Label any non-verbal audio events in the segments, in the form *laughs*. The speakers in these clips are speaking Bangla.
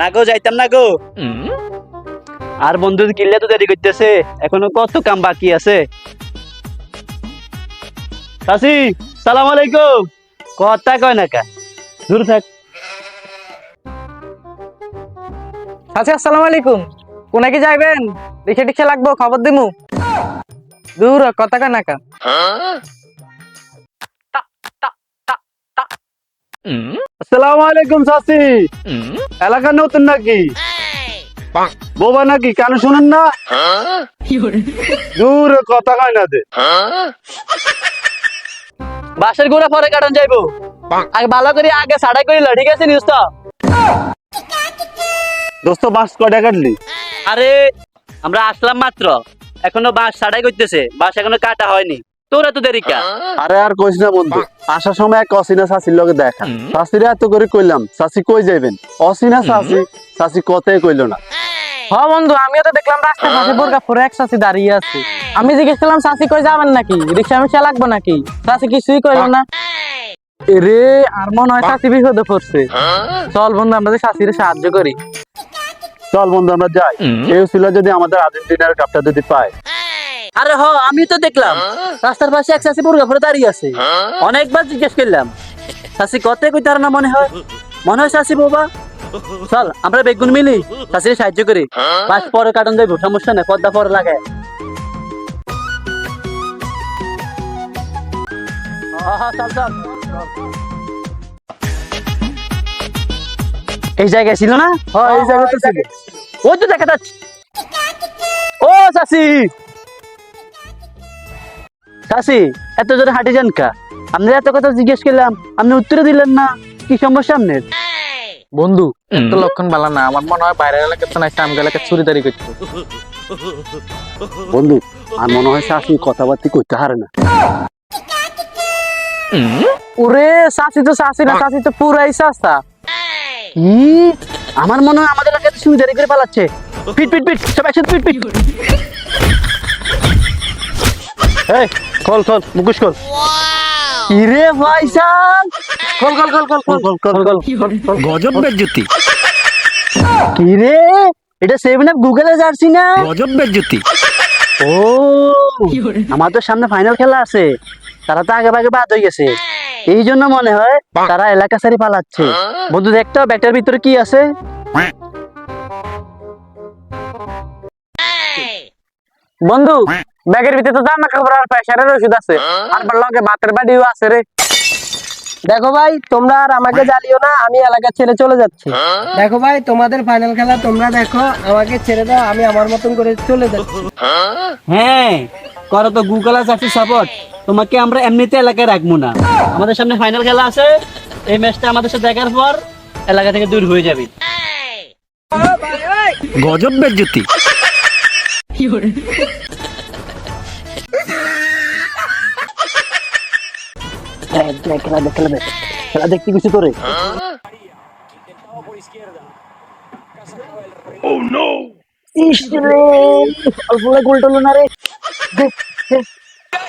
না গো যাইতাম না গো আর বন্ধু কিনলে তো দেরি করতেছে। এখনও কত কাম বাকি আছে? সালাম আলাইকুম। কথা কয় না কা? দূর থাক। আচ্ছা আসসালামু আলাইকুম। কোনে কি যাইবেন? রিক্সা টিক্সা লাগবো খবর দিমু। দূর কথা কয় না কা? নাকা আসসালামু আলাইকুম চাচি। এলাকা নতুন নাকি? বোবা নাকি কেন শুনেন না? দূর কথা কয় না দে বাসের গোড়া পরে কাটন যাইবো। আগে ভালো করে আগে সাড়াই করিল ঠিক আছে নিউজ তো? দোস্ত বাস কটা কাটলি? আরে আমরা আসলাম মাত্র। এখনও বাস সাড়াই করতেছে। বাস এখনও কাটা হয়নি। তোরা তো দেরি কা আরে আর কইস না বন্ধু আসার সময় এক অসিনা লগে দেখা। এত করে কইলাম কই যাইবেন? অসিনা কথাই কইলো না। হ বন্ধু আমিও তো দেখলাম রাস্তার পাশে বোরকা পরে এক দাঁড়িয়ে আছে। আমি জিজ্ঞেস করলাম চাষি কই যাবেন নাকি? রিক্সা মিক্সা লাগবো নাকি? চাষি কিছুই কইলো না। এরে আর মনে হয় চাষি বিপদে পড়ছে। চল বন্ধু আমরা চাষিরে সাহায্য করি। চল বন্ধু আমরা যাই। কেউ ছিল যদি আমাদের আর্জেন্টিনার কাপটা যদি পায়। আরে হ আমি তো দেখলাম। রাস্তার পাশে এক চাষি পুরো ঘরে দাঁড়িয়ে আছে। অনেকবার জিজ্ঞেস করলাম চাষি কত কই তার না মনে হয়? মনে হয় চাষি বাবা চল আমরা বেগুন মিলি চাষির সাহায্য করি। বাস পরে কাটন যাইবো সমস্যা নেই পদ্মা পরে লাগে চল চল। এই জায়গায় ছিল না? হ্যাঁ এই জায়গায় তো ছিল। ওই তো দেখা যাচ্ছে। ও চাষি! চাষি এত জোরে হাঁটি যান কা? আপনি এত কথা জিজ্ঞেস করলাম আপনি উত্তরে দিলেন না। কি সমস্যা আপনার? বন্ধু এত লক্ষণ ভালো না আমার মনে হয় বাইরের এলাকার তো নাই আম এলাকার চুরিদারি করছে। বন্ধু আর মনে হয় চাষি কথাবার্তি করতে হারে না। ওরে চাষি তো চাষি না চাষি তো পুরাই চাষা কি আমার মনে হয় আমাদের এলাকায় সুবিধারি করে পালাচ্ছে। পিট পিট পিট সব একসাথে পিট পিট। এই খোল মুখোশ খোল কিরে ভাইসান খোল খোল খোল খোল খোল খোল খোল খোল গজব বেজ্জতি কিরে? এটা সেভেন আপ গুগলে যাচ্ছি না? গজব বেজ্জতি ও আমাদের সামনে ফাইনাল খেলা আছে। তারা তো আগে ভাগে বাদ হয়ে গেছে। এই জন্য মনে হয় তারা এলাকা সারি পালাচ্ছে। বন্ধু দেখতো ব্যাগটার ভিতরে কি আছে? বন্ধু ব্যাগের ভিতরে তো জামা কাপড় আর প্রেসারের ওষুধ আছে। আর লগে বাতের বাড়িও আছে রে। দেখো ভাই তোমরা আর আমাকে জ্বালিও না আমি এলাকা ছেড়ে চলে যাচ্ছি। দেখো ভাই তোমাদের ফাইনাল খেলা তোমরা দেখো আমাকে ছেড়ে দাও আমি আমার মতন করে চলে যাচ্ছি। হ্যাঁ? করো তো গুগল আছে সাপোর্ট তোমাকে আমরা এমনিতে এলাকায় রাখব না। আমাদের সামনে ফাইনাল খেলা আছে। এই ম্যাচটা আমাদের সাথে দেখার পর এলাকা থেকে দূর হয়ে যাবে। গজব বেজ্জতি। *laughs* Espérate, espérate, que por izquierda. Oh no. Israel.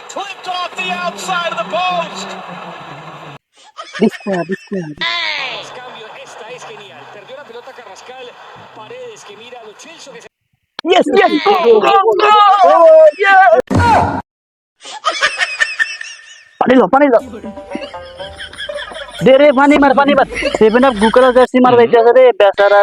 Clipped off the outside of the post. Paredes que mira a Yes, yes! पानी लो पानी लो दे रे पानी मार पानी मार ये बिना गुकर जैसी मार रही जैसे रे बेसरा